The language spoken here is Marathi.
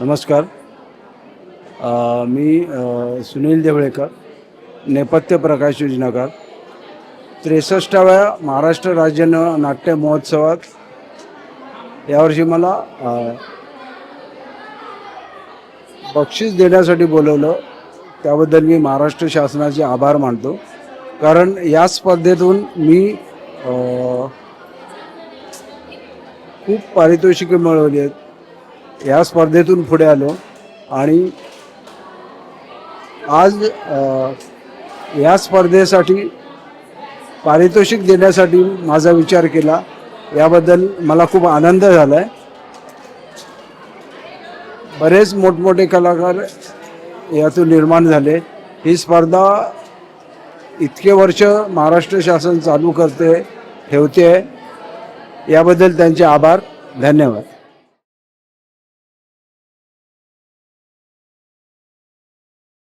नमस्कार. मी सुनील देवळेकर नेपथ्य प्रकाश योजनाकार. त्रेसष्टाव्या महाराष्ट्र राज्य नाट्य महोत्सवात यावर्षी मला बक्षीस देण्यासाठी बोलवलं. त्याबद्दल मी महाराष्ट्र शासनाचे आभार मानतो. कारण या स्पर्धेतून मी खूप पारितोषिकं मिळवली आहेत. या स्पर्धेतून पुढे आलो. आणि आज या स्पर्धेसाठी पारितोषिक देण्यासाठी माझा विचार केला. याबद्दल मला खूप आनंद झाला आहे बरेच मोठमोठे कलाकार यातून निर्माण झाले. ही स्पर्धा इतके वर्ष महाराष्ट्र शासन चालू करते ठेवते. याबद्दल त्यांचे आभार. धन्यवाद.